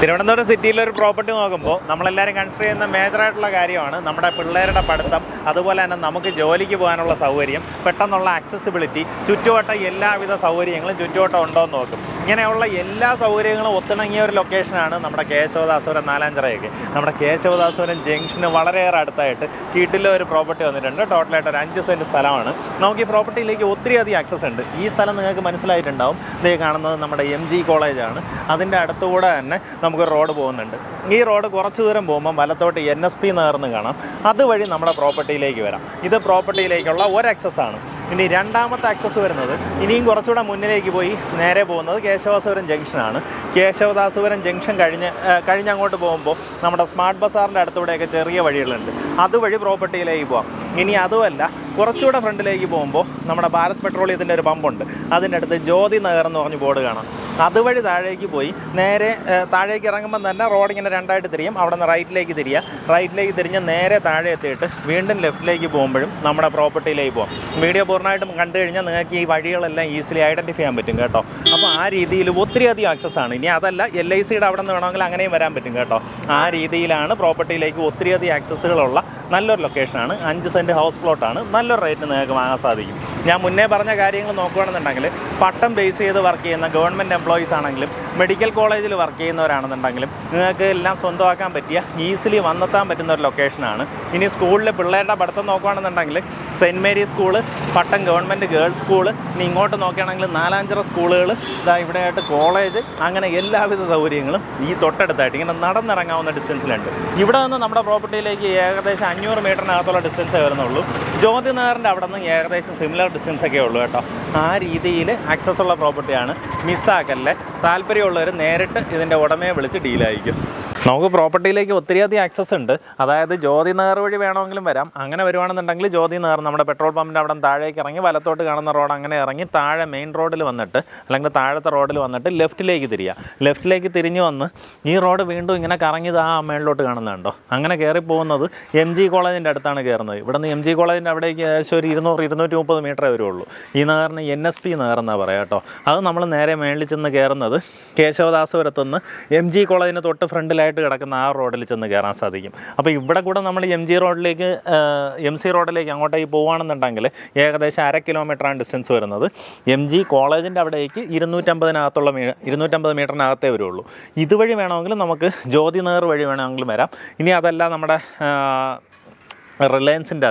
തിരുവനന്തപുരം സിറ്റിയിലെ ഒരു പ്രോപ്പർട്ടി നോക്കുമ്പോൾ നമ്മളെല്ലാവരും കൺസിഡർ ചെയ്യുന്ന മേജറായിട്ടുള്ള കാര്യമാണ് നമ്മുടെ പിള്ളേരുടെ പഠിത്തം അതുപോലെ തന്നെ നമുക്ക് ജോലിക്ക് പോകാനുള്ള സൗകര്യം പെട്ടെന്നുള്ള ആക്സസിബിലിറ്റി ചുറ്റുവട്ടം എല്ലാവിധ സൗകര്യങ്ങളും ചുറ്റുവട്ടം ഉണ്ടോ എന്ന് നോക്കും. ഇങ്ങനെയുള്ള എല്ലാ സൗകര്യങ്ങളും ഒത്തിണങ്ങിയ ഒരു ലൊക്കേഷനാണ് നമ്മുടെ കേശവദാസപുരം നാലാഞ്ചിറയൊക്കെ നമ്മുടെ കേശവദാസപുരം ജംഗ്ഷന് വളരെയേറെ അടുത്തായിട്ട് കീട്ടിലെ ഒരു പ്രോപ്പർട്ടി വന്നിട്ടുണ്ട്. ടോട്ടലായിട്ട് ഒരു അഞ്ച് സെന്റ് സ്ഥലമാണ്. നമുക്ക് ഈ പ്രോപ്പർട്ടിയിലേക്ക് ഒത്തിരി അധികം ആക്സസ് ഉണ്ട്. ഈ സ്ഥലം നിങ്ങൾക്ക് മനസ്സിലായിട്ടുണ്ടാവും. ഇതേ കാണുന്നത് നമ്മുടെ എം ജി കോളേജാണ് അതിന്റെ അടുത്തുകൂടെ തന്നെ നമുക്കൊരു റോഡ് പോകുന്നുണ്ട്. ഈ റോഡ് കുറച്ച് ദൂരം പോകുമ്പോൾ വലത്തോട്ട് എൻ എസ് പി നേർന്ന് കാണാം. അതുവഴി നമ്മുടെ പ്രോപ്പർട്ടിയിലേക്ക് വരാം. ഇത് പ്രോപ്പർട്ടിയിലേക്കുള്ള ഒരു ആക്സസ് ആണ്. ഇനി രണ്ടാമത്തെ ആക്സസ് വരുന്നത് ഇനിയും കുറച്ചുകൂടെ മുന്നിലേക്ക് പോയി നേരെ പോകുന്നത് കേശവദാസപുരം ജംഗ്ഷനാണ് കേശവദാസപുരം ജംഗ്ഷൻ കഴിഞ്ഞ് അങ്ങോട്ട് പോകുമ്പോൾ നമ്മുടെ സ്മാർട്ട് ബസാറിന്റെ അടുത്തൂടെയൊക്കെ ചെറിയ വഴികളുണ്ട്. അതുവഴി പ്രോപ്പർട്ടിയിലേക്ക് പോകാം ഇനി അതുമല്ല കുറച്ചുകൂടെ ഫ്രണ്ടിലേക്ക് പോകുമ്പോൾ നമ്മുടെ ഭാരത് പെട്രോളിയത്തിന്റെ ഒരു പമ്പുണ്ട്. അതിന്റെ അടുത്ത് ജ്യോതി നഗർ എന്ന് പറഞ്ഞ് ബോർഡ് കാണാം. അതുവഴി താഴേക്ക് പോയി നേരെ താഴേക്ക് ഇറങ്ങുമ്പോൾ തന്നെ റോഡ് ഇങ്ങനെ രണ്ടായിട്ട് തിരിയും. അവിടെ നിന്ന് റൈറ്റിലേക്ക് തിരിയുക റൈറ്റിലേക്ക് തിരിഞ്ഞ് നേരെ താഴെ എത്തിയിട്ട് വീണ്ടും ലെഫ്റ്റിലേക്ക് പോകുമ്പോഴും നമ്മുടെ പ്രോപ്പർട്ടിയിലേക്ക് പോകാം വീഡിയോ പൂർണമായിട്ടും കണ്ടു കഴിഞ്ഞാൽ നിങ്ങൾക്ക് ഈ വഴികളെല്ലാം ഈസിലി ഐഡന്റിഫൈ ചെയ്യാൻ പറ്റും കേട്ടോ. അപ്പോൾ ആ രീതിയിൽ ഒത്തിരി അധികം ആക്സസ് ആണ്. ഇനി അതല്ല എൽ ഐ സിയുടെ അവിടെ നിന്ന് വേണമെങ്കിൽ അങ്ങനെയും വരാൻ പറ്റും കേട്ടോ. ആ രീതിയിലാണ് പ്രോപ്പർട്ടിയിലേക്ക് ഒത്തിരി അധികം ആക്സസ്സുകളുള്ള നല്ലൊരു ലൊക്കേഷനാണ് അഞ്ച് സെന്റ് ഹൗസ് പ്ലോട്ടാണ് നല്ലൊരു റേറ്റിന് നിങ്ങൾക്ക് വാങ്ങാൻ സാധിക്കും. ഞാൻ മുന്നേ പറഞ്ഞ കാര്യങ്ങൾ നോക്കുകയാണെന്നുണ്ടെങ്കിൽ പട്ടം ബേസ് ചെയ്ത് വർക്ക് ചെയ്യുന്ന ഗവൺമെന്റ് എംപ്ലോയീസ് ആണെങ്കിലും മെഡിക്കൽ കോളേജിൽ വർക്ക് ചെയ്യുന്നവരാണെന്നുണ്ടെങ്കിലും നിങ്ങൾക്ക് എല്ലാം സ്വന്തമാക്കാൻ പറ്റിയ ഈസിലി വന്നെത്താൻ പറ്റുന്ന ഒരു ലൊക്കേഷനാണ് ഇനി സ്കൂളിൽ പിള്ളേരുടെ പഠിത്തം നോക്കുകയാണെന്നുണ്ടെങ്കിൽ saint Mary school Pattom government girls school ഇനി ഇങ്ങോട്ട് നോക്കുകയാണെങ്കിൽ നാലാഞ്ചിറ സ്കൂളുകൾ ഇതാ ഇവിടെയായിട്ട് കോളേജ് അങ്ങനെ എല്ലാവിധ സൗകര്യങ്ങളും ഈ തൊട്ടടുത്തായിട്ട് ഇങ്ങനെ നടന്നിറങ്ങാവുന്ന ഡിസ്റ്റൻസിലുണ്ട്. ഇവിടെ നിന്ന് നമ്മുടെ പ്രോപ്പർട്ടിയിലേക്ക് ഏകദേശം അഞ്ഞൂറ് മീറ്ററിനകത്തുള്ള ഡിസ്റ്റൻസേ വരുന്നുള്ളൂ. ജ്യോതി നഗറിന്റെ അവിടെ നിന്ന് ഏകദേശം സിമിലർ ഡിസ്റ്റൻസ് ഒക്കെ ഉള്ളൂ കേട്ടോ. ആ രീതിയിൽ ആക്സസ് ഉള്ള പ്രോപ്പർട്ടിയാണ് മിസ്സാക്കല്ലേ. താല്പര്യമുള്ളവർ നേരിട്ട് ഇതിന്റെ ഉടമയെ വിളിച്ച് ഡീലായിരിക്കും നമുക്ക് പ്രോപ്പർട്ടിയിലേക്ക് ഒത്തിരിയധികം ആക്സസ് ഉണ്ട്. അതായത് ജ്യോതി നഗർ വഴി വേണമെങ്കിലും വരാം. അങ്ങനെ വരുവാണെന്നുണ്ടെങ്കിൽ ജ്യോതി നഗർ നമ്മുടെ പെട്രോൾ പമ്പിന്റെ അവിടെ താഴേക്ക് ഇറങ്ങി വലത്തോട്ട് കാണുന്ന റോഡ് അങ്ങനെ ഇറങ്ങി താഴെ മെയിൻ റോഡിൽ വന്നിട്ട് അല്ലെങ്കിൽ താഴത്തെ റോഡിൽ വന്നിട്ട് ലെഫ്റ്റിലേക്ക് തിരിയുക ലെഫ്റ്റിലേക്ക് തിരിഞ്ഞു വന്ന് ഈ റോഡ് വീണ്ടും ഇങ്ങനെ കറങ്ങിയത് ആ മേളിലോട്ട് കാണുന്നുണ്ടോ? അങ്ങനെ കയറി പോകുന്നത് എം ജി കോളേജിന്റെ അടുത്താണ് കയറുന്നത്. ഇവിടെ നിന്ന് എം ജി കോളേജിന്റെ അവിടേക്ക് ഏകദേശം ഒരു ഇരുന്നൂറ് ഇരുന്നൂറ്റി മുപ്പത് മീറ്ററേ വരുള്ളൂ ഈ നഗറിന് എൻ എസ് പി നഗർ എന്നാണ് പറയാം കേട്ടോ. അത് നമ്മൾ നേരെ മേളിൽ ചെന്ന് കയറുന്നത് കേശവദാസപുരത്തുനിന്ന് എം ജി കോളേജിന് തൊട്ട് ഫ്രണ്ടിലായിട്ട് കിടക്കുന്ന ആ റോഡിൽ ചെന്ന് കയറാൻ സാധിക്കും. അപ്പോൾ ഇവിടെ കൂടെ നമ്മൾ എം ജി റോഡിലേക്ക് എം സി റോഡിലേക്ക് അങ്ങോട്ടേക്ക് പോവുകയാണെന്നുണ്ടെങ്കിൽ ഏകദേശം അര കിലോമീറ്ററാണ് ഡിസ്റ്റൻസ് വരുന്നത്. എം ജി കോളേജിന്റെ അവിടേക്ക് ഇരുന്നൂറ്റമ്പതിനകത്തുള്ള മീ ഇരുന്നൂറ്റമ്പത് മീറ്ററിനകത്തേ വരുള്ളൂ. ഇതുവഴി വേണമെങ്കിൽ നമുക്ക് ജ്യോതി നഗർ വഴി വേണമെങ്കിലും വരാം. ഇനി അതല്ല നമ്മുടെ റിലയൻസിന്റെ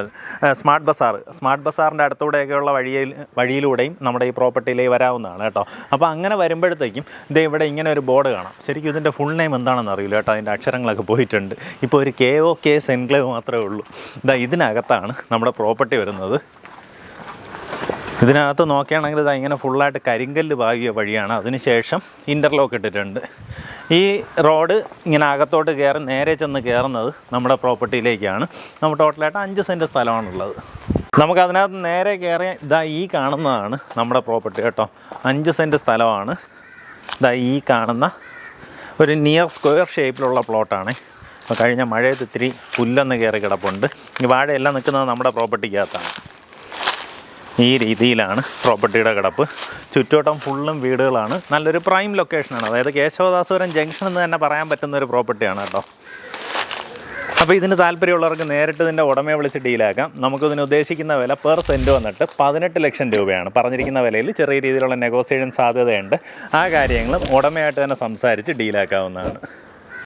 സ്മാർട്ട് ബസാർ. സ്മാർട്ട് ബസാറിന്റെ അടുത്തൂടെയൊക്കെയുള്ള വഴിയിൽ വഴിയിലൂടെയും നമ്മുടെ ഈ പ്രോപ്പർട്ടിയിലേക്ക് വരാവുന്നതാണ് കേട്ടോ. അപ്പോൾ അങ്ങനെ വരുമ്പോഴത്തേക്കും ഇതേ ഇവിടെ ഇങ്ങനെ ഒരു ബോർഡ് കാണാം. ശരിക്കും ഇതിന്റെ ഫുൾ നെയിം എന്താണെന്ന് അറിയില്ല കേട്ടോ അതിന്റെ അക്ഷരങ്ങളൊക്കെ പോയിട്ടുണ്ട്. ഇപ്പോൾ ഒരു കെ ഒ കെ സെൻക്ലേവ് മാത്രമേ ഉള്ളൂ. ഇതാ ഇതിനകത്താണ് നമ്മുടെ പ്രോപ്പർട്ടി വരുന്നത്. ഇതിനകത്ത് നോക്കുകയാണെങ്കിൽ ഇത് ഇങ്ങനെ ഫുള്ളായിട്ട് കരിങ്കല്ല് പാകിയ വഴിയാണ്. അതിനുശേഷം ഇന്റർലോക്ക് ഇട്ടിട്ടുണ്ട്. ഈ റോഡ് ഇങ്ങനെ അകത്തോട്ട് കയറി നേരെ ചെന്ന് കയറുന്നത് നമ്മുടെ പ്രോപ്പർട്ടിയിലേക്കാണ് നമ്മൾ ടോട്ടലായിട്ട് അഞ്ച് സെന്റ് സ്ഥലമാണുള്ളത്. നമുക്ക് അതിനകത്ത് നേരെ കയറി ഇതാ ഈ കാണുന്നതാണ് നമ്മുടെ പ്രോപ്പർട്ടി കേട്ടോ. അഞ്ച് സെന്റ് സ്ഥലമാണ്. ഇതാ ഈ കാണുന്ന ഒരു നിയർ സ്ക്വയർ ഷേപ്പിലുള്ള പ്ലോട്ടാണ് കഴിഞ്ഞ മഴയത്ത് ഇത്തിരി പുല്ലൊന്ന് കയറി കിടപ്പുണ്ട്. ഈ വാഴയെല്ലാം നിൽക്കുന്നത് നമ്മുടെ പ്രോപ്പർട്ടിക്കകത്താണ് ഈ രീതിയിലാണ് പ്രോപ്പർട്ടിയുടെ കിടപ്പ്. ചുറ്റോട്ടം ഫുള്ളും വീടുകളാണ്. നല്ലൊരു പ്രൈം ലൊക്കേഷനാണ്. അതായത് കേശവദാസുരം ജംഗ്ഷൻ എന്ന് തന്നെ പറയാൻ പറ്റുന്ന ഒരു പ്രോപ്പർട്ടിയാണ് കേട്ടോ. അപ്പോൾ ഇതിന് താല്പര്യമുള്ളവർക്ക് നേരിട്ട് ഇതിന്റെ ഉടമയെ വിളിച്ച് ഡീലാക്കാം നമുക്കിതിന് ഉദ്ദേശിക്കുന്ന വില പെർ സെന്റ് വന്നിട്ട് പതിനെട്ട് ലക്ഷം രൂപയാണ്. പറഞ്ഞിരിക്കുന്ന വിലയിൽ ചെറിയ രീതിയിലുള്ള നെഗോസിയേഷൻ സാധ്യതയുണ്ട്. ആ കാര്യങ്ങളും ഉടമയായിട്ട് തന്നെ സംസാരിച്ച് ഡീലാക്കാവുന്നതാണ്